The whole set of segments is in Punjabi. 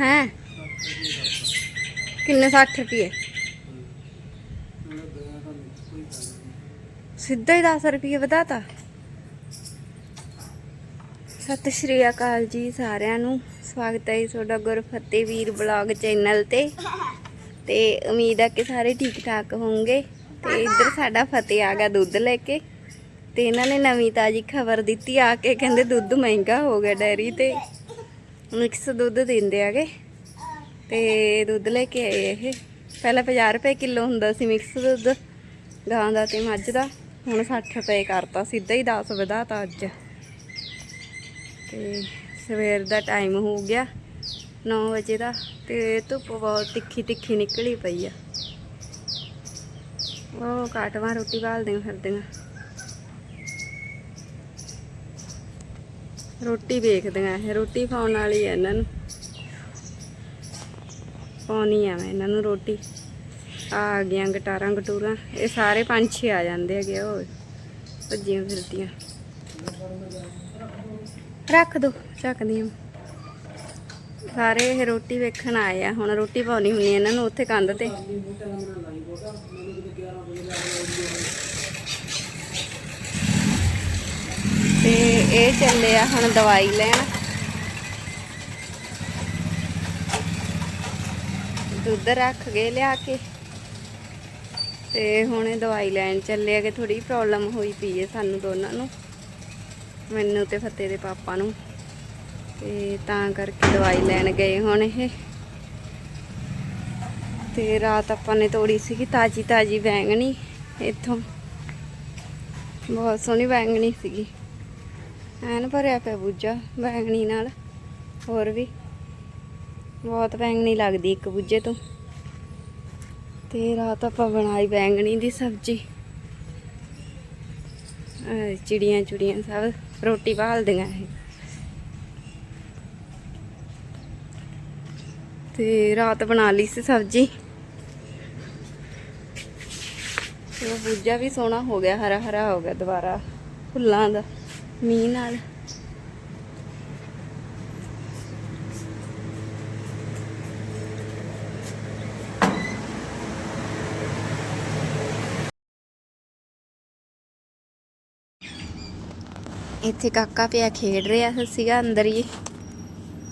ਹੈ? ਕਿੰਨੇ 60 ਰੁਪਏ ਸਿੱਧਾ ਹੀ 10 ਰੁਪਏ ਵਧਾਤਾ। ਸਤਿ ਸ਼੍ਰੀ ਅਕਾਲ ਜੀ ਸਾਰਿਆਂ ਨੂੰ। ਸਵਾਗਤ ਹੈ ਜੀ ਤੁਹਾਡਾ ਗੁਰਫਤਿਹ ਵੀਰ ਬਲੌਗ ਚੈਨਲ ਤੇ। ਤੇ ਉਮੀਦ ਹੈ ਕਿ ਸਾਰੇ ਠੀਕ ਠਾਕ ਹੋਵੋਗੇ। ਤੇ ਇੱਧਰ ਸਾਡਾ ਫਤਿਹ ਆ ਗਿਆ ਦੁੱਧ ਲੈ ਕੇ। ਤੇ ਇਹਨਾਂ ਨੇ ਨਵੀਂ ਤਾਜੀ ਖਬਰ ਦਿੱਤੀ ਆ ਕੇ ਕਹਿੰਦੇ ਦੁੱਧ ਮਹਿੰਗਾ ਹੋ ਗਿਆ ਡੈਰੀ ਤੇ। ਮਿਕਸ ਦੁੱਧ ਦਿੰਦੇ ਆਗੇ। ਤੇ ਦੁੱਧ ਲੈ ਕੇ ਆਏ ਇਹ। ਪਹਿਲਾਂ 50 ਰੁਪਏ ਕਿਲੋ ਹੁੰਦਾ ਸੀ ਮਿਕਸ ਦੁੱਧ, ਗਾਂ ਦਾ ਤੇ ਮੱਝ ਦਾ। ਹੁਣ 60 ਰੁਪਏ ਕਰਤਾ, ਸਿੱਧਾ ਹੀ 10 ਵਧਾਤਾ ਅੱਜ। ਤੇ ਸਵੇਰ ਦਾ ਟਾਈਮ ਹੋ ਗਿਆ 9 ਵਜੇ ਦਾ, ਤੇ ਧੁੱਪ ਬਹੁਤ ਤਿੱਖੀ ਤਿੱਖੀ ਨਿਕਲੀ ਪਈ ਆ। ਉਹ ਕਾਟਵਾ ਰੋਟੀ ਬਾਲਦੇ ਫਿਰਦੇ ਰੋਟੀ ਵੇਖਦੇ ਆ। ਇਹ ਰੋਟੀ ਪਾਉਣ ਵਾਲੀ ਆ ਇਹਨਾਂ ਨੂੰ। ਪਾਉਣੀ ਆ ਮੈਂ ਇਹਨਾਂ ਨੂੰ ਰੋਟੀ। ਆ ਗਈਆਂ ਗਟਾਰਾਂ ਗਟੂਰਾਂ। ਇਹ ਸਾਰੇ ਪੰਛੀ ਆ ਜਾਂਦੇ ਹੈਗੇ ਉਹ ਭੱਜੀਆਂ ਫਿਰਦੀਆਂ। ਰੱਖ ਦੋ, ਚੱਕਦੀ ਆ ਸਾਰੇ ਇਹ ਰੋਟੀ ਵੇਖਣ ਆਏ ਆ। ਹੁਣ ਰੋਟੀ ਪਾਉਣੀ ਹੁੰਦੀ ਇਹਨਾਂ ਨੂੰ ਉੱਥੇ ਕੰਧ ਤੇ। ਤੇ ਇਹ ਚੱਲੇ ਆ ਹੁਣ ਦਵਾਈ ਲੈਣ। ਦੁੱਧ ਰੱਖ ਗਏ ਲਿਆ ਕੇ। ਤੇ ਹੁਣ ਇਹ ਦਵਾਈ ਲੈਣ ਚੱਲੇ ਆ ਕਿ ਥੋੜੀ ਪ੍ਰੋਬਲਮ ਹੋਈ ਪਈ ਹੈ ਸਾਨੂੰ ਦੋਨਾਂ ਨੂੰ। ਮੈਨੂੰ ਤੇ ਫਤਿਹ ਦੇ ਪਾਪਾ ਨੂੰ। ਤੇ ਤਾਂ ਕਰਕੇ ਦਵਾਈ ਲੈਣ ਗਏ ਹੁਣ ਇਹ। ਤੇ ਰਾਤ ਆਪਾਂ ਨੇ ਤੋੜੀ ਸੀਗੀ ਤਾਜੀ ਤਾਜੀ ਬੈਂਗਣੀ ਇੱਥੋਂ। ਬਹੁਤ ਸੋਹਣੀ ਬੈਂਗਣੀ ਸੀਗੀ। ਐਨ ਭਰਿਆ ਪਿਆ ਬੂਜਾ ਬੈਂਗਣੀ ਨਾਲ, ਹੋਰ ਵੀ। ਬਹੁਤ ਬੈਂਗਣੀ ਲੱਗਦੀ ਇੱਕ ਬੂਜੇ ਤੋਂ। ਤੇ ਰਾਤ ਆਪਾਂ ਬਣਾਈ ਬੈਂਗਣੀ ਦੀ ਸਬਜ਼ੀ। ਚਿੜੀਆਂ ਚੁੜੀਆਂ ਸਭ ਰੋਟੀ ਭਾਲਦੀਆਂ ਇਹ। ਤੇ ਰਾਤ ਬਣਾ ਲਈ ਸੀ ਸਬਜ਼ੀ। ਉਹ ਬੂਜਾ ਵੀ ਸੋਹਣਾ ਹੋ ਗਿਆ ਹਰਾ ਹਰਾ ਹੋ ਗਿਆ ਦੁਬਾਰਾ ਫੁੱਲਾਂ ਦਾ। ਮੀਂਹ ਨਾਲ। ਇੱਥੇ ਕਾਕਾ ਪਿਆ ਖੇਡ ਰਿਹਾ ਸੀਗਾ ਅੰਦਰ ਹੀ।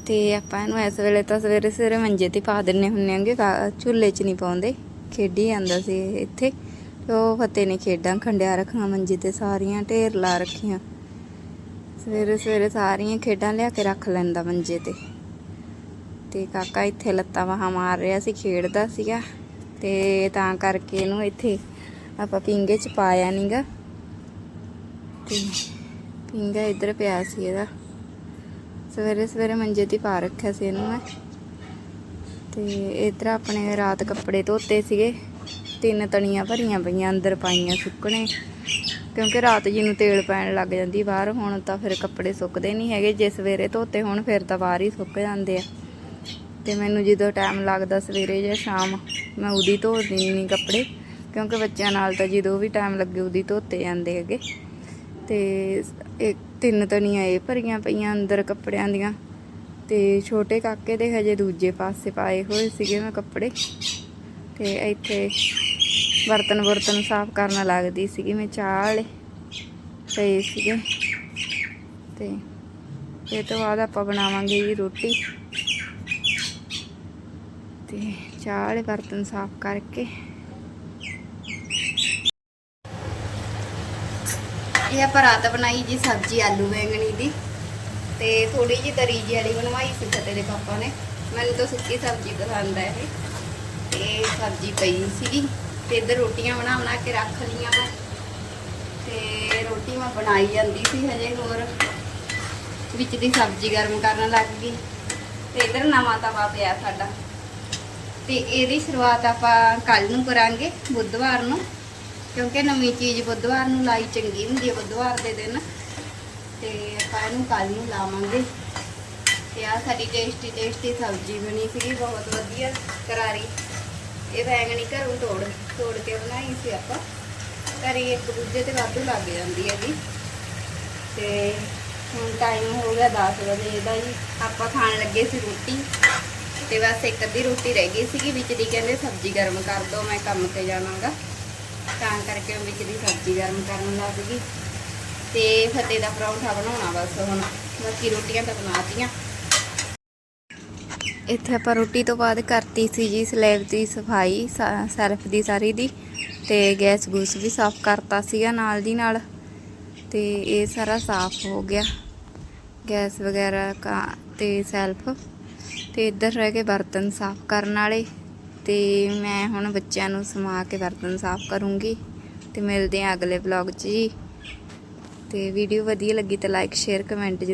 ਤੇ ਆਪਾਂ ਇਹਨੂੰ ਇਸ ਵੇਲੇ ਤਾਂ ਸਵੇਰੇ ਸਵੇਰੇ ਮੰਜੇ ਤੇ ਪਾ ਦਿੰਨੇ ਹੁੰਨੇ ਆਂਗੇ। ਕਾ- ਝੂਲੇ 'ਚ ਨਹੀਂ ਪਾਉਂਦੇ। ਖੇਡੀ ਜਾਂਦਾ ਸੀ ਇੱਥੇ। ਉਹ ਫਤੇ ਨੇ ਖੇਡਾਂ, ਖੰਡਿਆ ਰੱਖੀਆਂ ਮੰਜੇ ਤੇ ਸਾਰੀਆਂ ਢੇਰ ਲਾ ਰੱਖੀਆਂ। ਸਵੇਰੇ ਸਵੇਰੇ ਸਾਰੀਆਂ ਖੇਡਾਂ ਲਿਆ ਕੇ ਰੱਖ ਲੈਂਦਾ ਮੰਜੇ ਤੇ। ਤੇ ਕਾਕਾ ਇੱਥੇ ਲੱਤਾਂ ਵਾਹਾਂ ਮਾਰ ਰਿਹਾ ਸੀ, ਖੇਡਦਾ ਸੀਗਾ। ਤੇ ਤਾਂ ਕਰਕੇ ਇਹਨੂੰ ਇੱਥੇ ਆਪਾਂ ਪਿੰਗੇ 'ਚ ਪਾਇਆ ਨਹੀਂਗਾ ਤੇ ਪਿੰਗਾ ਇੱਧਰ ਪਿਆ ਸੀ ਇਹਦਾ। ਸਵੇਰੇ ਸਵੇਰੇ ਮੰਜੇ ਤੇ ਪਾ ਰੱਖਿਆ ਸੀ ਇਹਨੂੰ ਮੈਂ। ਤੇ ਇੱਧਰ ਆਪਣੇ ਰਾਤ ਕੱਪੜੇ ਧੋਤੇ ਸੀਗੇ। ਤਿੰਨ ਤਣੀਆਂ ਭਰੀਆਂ ਪਈਆਂ, ਅੰਦਰ ਪਾਈਆਂ ਸੁੱਕਣੇ। ਕਿਉਂਕਿ ਰਾਤ ਜੀ ਨੂੰ ਤੇਲ ਪੈਣ ਲੱਗ ਜਾਂਦੀ ਬਾਹਰ, ਹੁਣ ਤਾਂ ਫਿਰ ਕੱਪੜੇ ਸੁੱਕਦੇ ਨਹੀਂ ਹੈਗੇ ਜੇ ਸਵੇਰੇ ਧੋਤੇ ਹੋਣ ਫਿਰ ਤਾਂ ਬਾਹਰ ਹੀ ਸੁੱਕ ਜਾਂਦੇ ਆ। ਤੇ ਮੈਨੂੰ ਜਦੋਂ ਟਾਈਮ ਲੱਗਦਾ ਸਵੇਰੇ ਜਾਂ ਸ਼ਾਮ, ਮੈਂ ਉਦੀ ਧੋ ਦਿੰਨੀ ਕੱਪੜੇ, ਕਿਉਂਕਿ ਬੱਚਿਆਂ ਨਾਲ ਤਾਂ ਜਦੋਂ ਵੀ ਟਾਈਮ ਲੱਗੇ ਉਦੀ ਧੋਤੇ ਜਾਂਦੇ ਹੈਗੇ। ਤੇ ਇੱਕ ਤਿੰਨ ਤਣੀਆਂ ਇਹ ਭਰੀਆਂ ਪਈਆਂ ਅੰਦਰ ਕੱਪੜਿਆਂ ਦੀਆਂ, ਤੇ ਛੋਟੇ ਕਾਕੇ ਦੇ ਹਜੇ ਦੂਜੇ ਪਾਸੇ ਪਾਏ ਹੋਏ ਸੀਗੇ ਮੈਂ ਕੱਪੜੇ। ਤੇ ਇੱਥੇ ਬਰਤਨ ਬਰਤਨ ਸਾਫ਼ ਕਰਨ ਲੱਗਦੀ ਸੀਗੀ, ਮੈਂ ਚਾਹ ਵਾਲੇ ਪਏ ਸੀਗੇ। ਤੇ ਇਹ ਤੋਂ ਬਾਅਦ ਆਪਾਂ ਬਣਾਵਾਂਗੇ ਜੀ ਰੋਟੀ। ਤੇ ਚਾਹ ਵਾਲੇ ਬਰਤਨ ਸਾਫ਼ ਕਰਕੇ। ਇਹ ਆਪਾਂ ਰਾਤ ਬਣਾਈ ਜੀ ਸਬਜ਼ੀ ਆਲੂ ਬੈਂਗਣੀ ਦੀ। ਤੇ ਥੋੜੀ ਜੀ ਤਰੀ ਜੀ ਵਾਲੀ ਬਣਵਾਈ ਸੀ ਫਤੇ ਦੇ ਪਾਪਾ ਨੇ। ਮੈਨੂੰ ਤਾਂ ਸੁੱਕੀ ਸਬਜ਼ੀ ਪਸੰਦ ਹੈ ਇਹ। ਤੇ ਸਬਜ਼ੀ ਪਈ ਸੀਗੀ। ਤੇ ਇੱਧਰ ਰੋਟੀਆਂ ਬਣਾ ਬਣਾ ਕੇ ਰੱਖ ਲਈਆਂ ਮੈਂ ਤੇ ਰੋਟੀ ਮੈਂ ਬਣਾਈ ਜਾਂਦੀ ਸੀ ਹਜੇ ਹੋਰ। ਵਿੱਚ ਦੀ ਸਬਜ਼ੀ ਗਰਮ ਕਰਨ ਲੱਗ ਗਈ। ਤੇ ਇੱਧਰ ਨਵਾਂ ਤਵਾ ਪਿਆ ਸਾਡਾ। ਤੇ ਇਹਦੀ ਸ਼ੁਰੂਆਤ ਆਪਾਂ ਕੱਲ ਨੂੰ ਕਰਾਂਗੇ, ਬੁੱਧਵਾਰ ਨੂੰ। ਕਿਉਂਕਿ ਨਵੀਂ ਚੀਜ਼ ਬੁੱਧਵਾਰ ਨੂੰ ਲਾਈ ਚੰਗੀ ਹੁੰਦੀ ਹੈ ਬੁੱਧਵਾਰ ਦੇ ਦਿਨ। ਤੇ ਆਪਾਂ ਇਹਨੂੰ ਕੱਲ ਨੂੰ ਲਾਵਾਂਗੇ। ਤੇ ਆ ਸਾਡੀ ਟੇਸਟੀ ਟੇਸਟੀ ਸਬਜ਼ੀ ਬਣੀ ਸੀਗੀ, ਬਹੁਤ ਵਧੀਆ ਕਰਾਰੀ। ਇਹ ਬੈਂਗਣੀ ਘਰੋਂ ਤੋੜ ਤੋੜ ਕੇ ਬਣਾਈ ਸੀ ਆਪਾਂ। ਘਰੇ ਇੱਕ ਦੂਜੇ ਤੇ ਵਾਧੂ ਲੱਗ ਜਾਂਦੀ ਹੈਗੀ। ਤੇ ਹੁਣ ਟਾਈਮ ਹੋ ਗਿਆ 10 ਵਜੇ ਦਾ ਜੀ। ਆਪਾਂ ਖਾਣ ਲੱਗੇ ਸੀ ਰੋਟੀ। ਤੇ ਬਸ ਇੱਕ ਅੱਧੀ ਰੋਟੀ ਰਹਿ ਗਈ ਸੀਗੀ। ਵਿੱਚ ਦੀ ਕਹਿੰਦੇ ਸਬਜ਼ੀ ਗਰਮ ਕਰ ਦੋ, ਮੈਂ ਕੰਮ ਤੇ ਜਾਣਾਗਾ ਤਾਂ ਕਰਕੇ ਮੈਂ ਵਿੱਚ ਦੀ ਸਬਜ਼ੀ ਗਰਮ ਕਰਨ ਲੱਗ ਗਈ। ਤੇ ਫਤਿਹ ਦਾ ਪਰੌਂਠਾ ਬਣਾਉਣਾ ਬਸ ਹੁਣ। ਬਾਕੀ ਰੋਟੀਆਂ ਤਾਂ ਬਣਾਤੀਆਂ ਇੱਥੇ ਆਪਾਂ ਰੋਟੀ ਤੋਂ ਬਾਅਦ ਕਰਤੀ ਸੀ ਜੀ ਸਲੈਬ ਦੀ ਸਫ਼ਾਈ, ਸਾ- ਸਰਫ ਦੀ ਸਾਰੀ ਦੀ ਤੇ ਗੈਸ ਗੂਸ ਵੀ ਸਾਫ਼ ਕਰਤਾ ਸੀਗਾ ਨਾਲ ਦੀ ਨਾਲ ਤੇ ਇਹ ਸਾਰਾ ਸਾਫ਼ ਹੋ ਗਿਆ। ਗੈਸ ਵਗੈਰਾ ਕਾ, ਤੇ ਸੈਲਫ ਤੇ ਇੱਧਰ ਰਹਿ ਕੇ ਬਰਤਨ ਸਾਫ਼ ਕਰਨ ਵਾਲੇ ਤੇ ਮੈਂ ਹੁਣ ਬੱਚਿਆਂ ਨੂੰ ਸਮਾ ਕੇ ਬਰਤਨ ਸਾਫ਼ ਕਰੂੰਗੀ ਤੇ ਮਿਲਦੇ ਹਾਂ ਅਗਲੇ ਵਲੌਗ 'ਚ ਜੀ। ਤੇ ਵੀਡੀਓ ਵਧੀਆ ਲੱਗੀ ਤਾਂ ਲਾਈਕ ਸ਼ੇਅਰ ਕਮੈਂਟ